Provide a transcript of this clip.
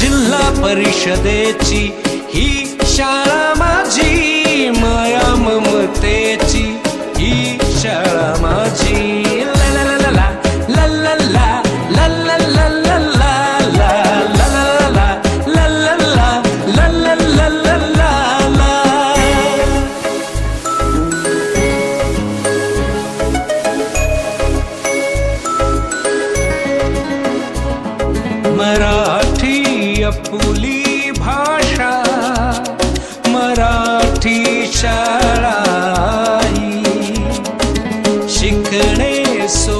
जिल्हा परिषदेची ही शाळा माझी माया ममतेची ही शाळा माझी मरा आपली भाषा मराठी शाळा शिकणे सो